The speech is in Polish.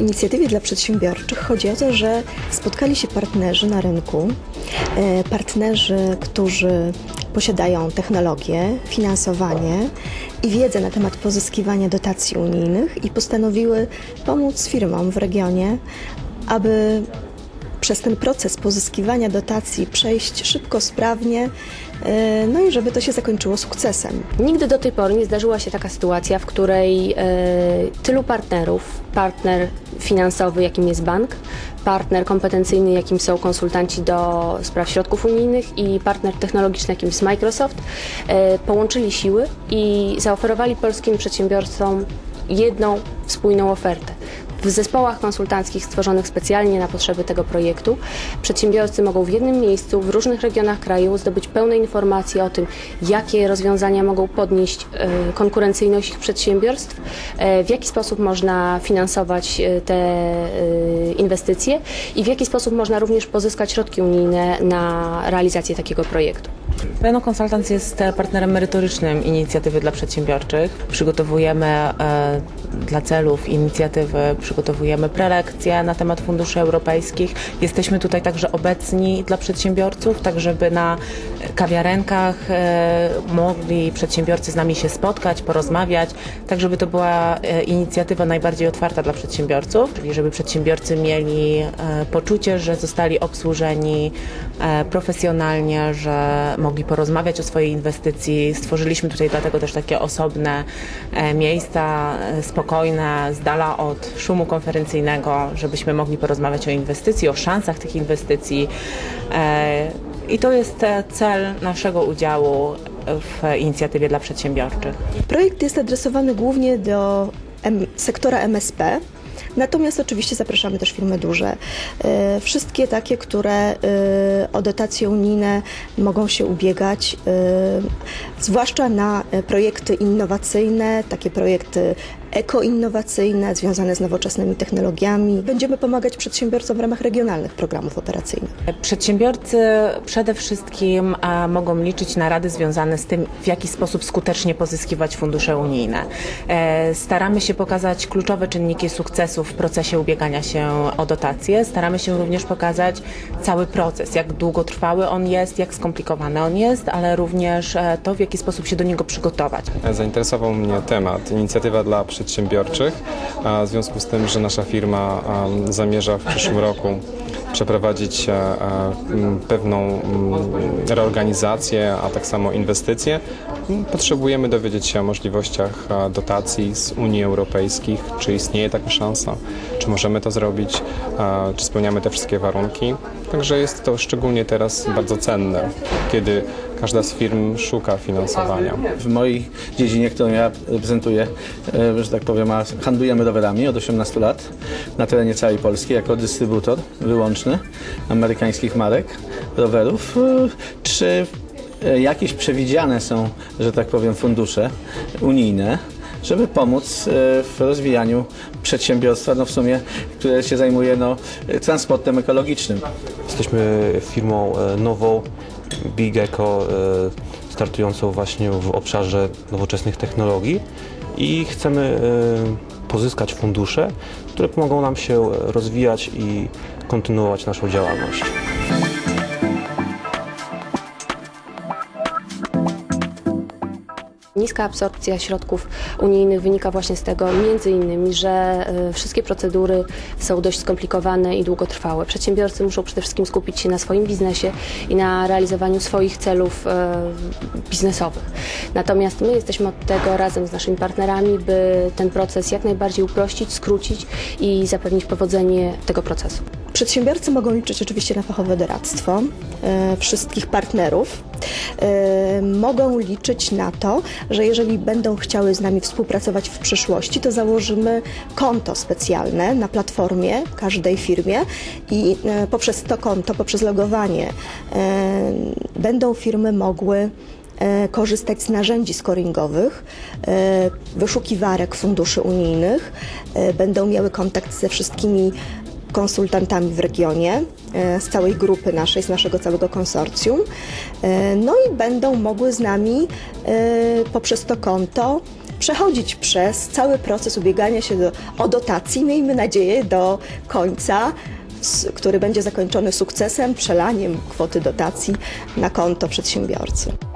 inicjatywie dla przedsiębiorczych chodzi o to, że spotkali się partnerzy na rynku, e, partnerzy, którzy posiadają technologię, finansowanie i wiedzę na temat pozyskiwania dotacji unijnych i postanowiły pomóc firmom w regionie, aby przez ten proces pozyskiwania dotacji przejść szybko, sprawnie, e, no i żeby to się zakończyło sukcesem. Nigdy do tej pory nie zdarzyła się taka sytuacja, w której e, tylu partnerów, partner finansowy, jakim jest bank, partner kompetencyjny, jakim są konsultanci do spraw środków unijnych i partner technologiczny, jakim jest Microsoft, e, połączyli siły i zaoferowali polskim przedsiębiorcom jedną spójną ofertę. W zespołach konsultanckich stworzonych specjalnie na potrzeby tego projektu przedsiębiorcy mogą w jednym miejscu, w różnych regionach kraju zdobyć pełne informacje o tym, jakie rozwiązania mogą podnieść e, konkurencyjność ich przedsiębiorstw, e, w jaki sposób można finansować e, te inwestycje i w jaki sposób można również pozyskać środki unijne na realizację takiego projektu. Reno Consultants jest partnerem merytorycznym inicjatywy dla przedsiębiorczych. Przygotowujemy e, dla celów inicjatywy, przygotowujemy prelekcje na temat funduszy europejskich. Jesteśmy tutaj także obecni dla przedsiębiorców, tak żeby na kawiarenkach e, mogli przedsiębiorcy z nami się spotkać, porozmawiać, tak żeby to była e, inicjatywa najbardziej otwarta dla przedsiębiorców, czyli żeby przedsiębiorcy mieli poczucie, że zostali obsłużeni profesjonalnie, że mogli porozmawiać o swojej inwestycji. Stworzyliśmy tutaj dlatego też takie osobne e, miejsca, e, spokojne, z dala od szumu konferencyjnego, żebyśmy mogli porozmawiać o inwestycji, o szansach tych inwestycji. E, I to jest cel naszego udziału w inicjatywie dla przedsiębiorczych. Projekt jest adresowany głównie do sektora MSP, Natomiast oczywiście zapraszamy też firmy duże. E, wszystkie takie, które e, o dotacje unijne mogą się ubiegać, e, zwłaszcza na projekty innowacyjne, takie projekty ekoinnowacyjne, związane z nowoczesnymi technologiami. Będziemy pomagać przedsiębiorcom w ramach regionalnych programów operacyjnych. Przedsiębiorcy przede wszystkim mogą liczyć na rady związane z tym, w jaki sposób skutecznie pozyskiwać fundusze unijne. E, staramy się pokazać kluczowe czynniki sukcesu w procesie ubiegania się o dotacje. Staramy się również pokazać cały proces, jak długotrwały on jest, jak skomplikowany on jest, ale również e, to, w jaki sposób się do niego przygotować. Zainteresował mnie temat, inicjatywa dla przedsiębiorców przedsiębiorczych, w związku z tym, że nasza firma zamierza w przyszłym roku przeprowadzić e, e, pewną reorganizację, a tak samo inwestycje, potrzebujemy dowiedzieć się o możliwościach dotacji z Unii Europejskiej, czy istnieje taka szansa, czy możemy to zrobić, czy spełniamy te wszystkie warunki. Także jest to szczególnie teraz bardzo cenne, kiedy każda z firm szuka finansowania. W mojej dziedzinie, którą ja reprezentuję, e, że tak powiem, handlujemy rowerami od 18 lat na terenie całej Polski jako dystrybutor wyłączny amerykańskich marek rowerów. E, czy e, jakieś przewidziane są, że tak powiem, fundusze unijne, żeby pomóc w rozwijaniu przedsiębiorstwa, no w sumie, które się zajmuje no, transportem ekologicznym. Jesteśmy firmą nową, Big Eco e, startującą właśnie w obszarze nowoczesnych technologii i chcemy e, pozyskać fundusze, które pomogą nam się rozwijać i kontynuować naszą działalność. Niska absorpcja środków unijnych wynika właśnie z tego między innymi, że e, wszystkie procedury są dość skomplikowane i długotrwałe. Przedsiębiorcy muszą przede wszystkim skupić się na swoim biznesie i na realizowaniu swoich celów e, biznesowych. Natomiast my jesteśmy od tego razem z naszymi partnerami, by ten proces jak najbardziej uprościć, skrócić i zapewnić powodzenie tego procesu. Przedsiębiorcy mogą liczyć oczywiście na fachowe doradztwo e, wszystkich partnerów. E, mogą liczyć na to, że jeżeli będą chciały z nami współpracować w przyszłości, to założymy konto specjalne na platformie każdej firmie i e, poprzez to konto, poprzez logowanie będą firmy mogły korzystać z narzędzi scoringowych, wyszukiwarek funduszy unijnych, będą miały kontakt ze wszystkimi konsultantami w regionie, e, z całej grupy naszej, z naszego całego konsorcjum. E, no i będą mogły z nami e, poprzez to konto przechodzić przez cały proces ubiegania się do, o dotacje, miejmy nadzieję, do końca, który będzie zakończony sukcesem, przelaniem kwoty dotacji na konto przedsiębiorcy.